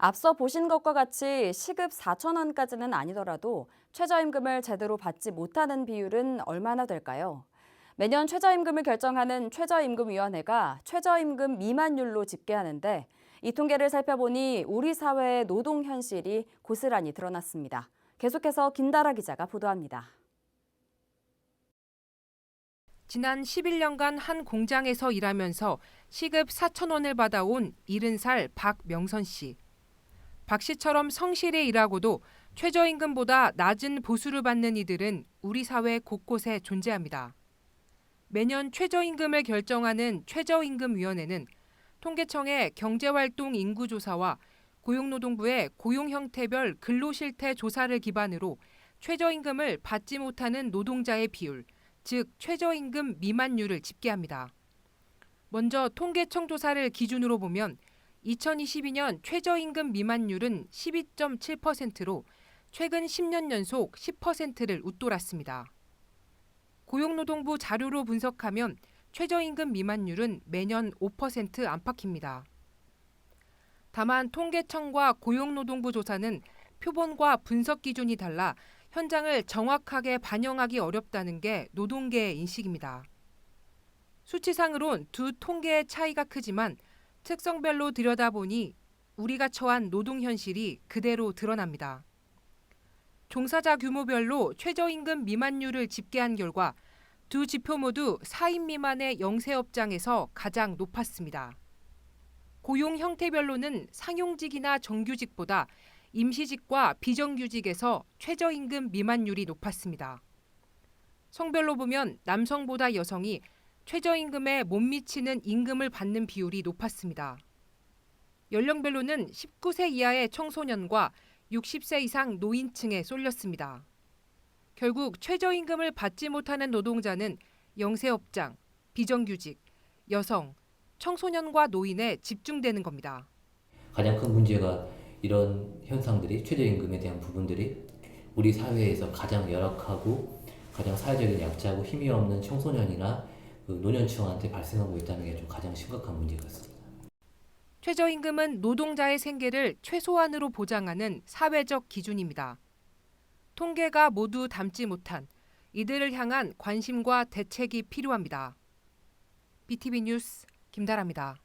앞서 보신 것과 같이 시급 4천 원까지는 아니더라도 최저임금을 제대로 받지 못하는 비율은 얼마나 될까요? 매년 최저임금을 결정하는 최저임금위원회가 최저임금 미만율로 집계하는데 이 통계를 살펴보니 우리 사회의 노동 현실이 고스란히 드러났습니다. 계속해서 김다라 기자가 보도합니다. 지난 11년간 한 공장에서 일하면서 시급 4천 원을 받아온 70살 박명선 씨. 박 씨처럼 성실히 일하고도 최저임금보다 낮은 보수를 받는 이들은 우리 사회 곳곳에 존재합니다. 매년 최저임금을 결정하는 최저임금위원회는 통계청의 경제활동 인구조사와 고용노동부의 고용 형태별 근로실태 조사를 기반으로 최저임금을 받지 못하는 노동자의 비율, 즉 최저임금 미만율을 집계합니다. 먼저 통계청 조사를 기준으로 보면 2022년 최저임금 미만율은 12.7%로 최근 10년 연속 10%를 웃돌았습니다. 고용노동부 자료로 분석하면 최저임금 미만율은 매년 5% 안팎입니다. 다만 통계청과 고용노동부 조사는 표본과 분석 기준이 달라 현장을 정확하게 반영하기 어렵다는 게 노동계의 인식입니다. 수치상으론 두 통계의 차이가 크지만 특성별로 들여다보니 우리가 처한 노동 현실이 그대로 드러납니다. 종사자 규모별로 최저임금 미만율을 집계한 결과 두 지표 모두 4인 미만의 영세업장에서 가장 높았습니다. 고용 형태별로는 상용직이나 정규직보다 임시직과 비정규직에서 최저임금 미만율이 높았습니다. 성별로 보면 남성보다 여성이 최저임금에 못 미치는 임금을 받는 비율이 높았습니다. 연령별로는 19세 이하의 청소년과 60세 이상 노인층에 쏠렸습니다. 결국 최저임금을 받지 못하는 노동자는 영세업장, 비정규직, 여성, 청소년과 노인에 집중되는 겁니다. 가장 큰 문제가 이런 현상들이 최저임금에 대한 부분들이 우리 사회에서 가장 열악하고 가장 사회적인 약자고 힘이 없는 청소년이나 그 노년층한테 발생하고 있다는 게 좀 가장 심각한 문제 같습니다. 최저임금은 노동자의 생계를 최소한으로 보장하는 사회적 기준입니다. 통계가 모두 담지 못한 이들을 향한 관심과 대책이 필요합니다. BTV 뉴스 김다라입니다.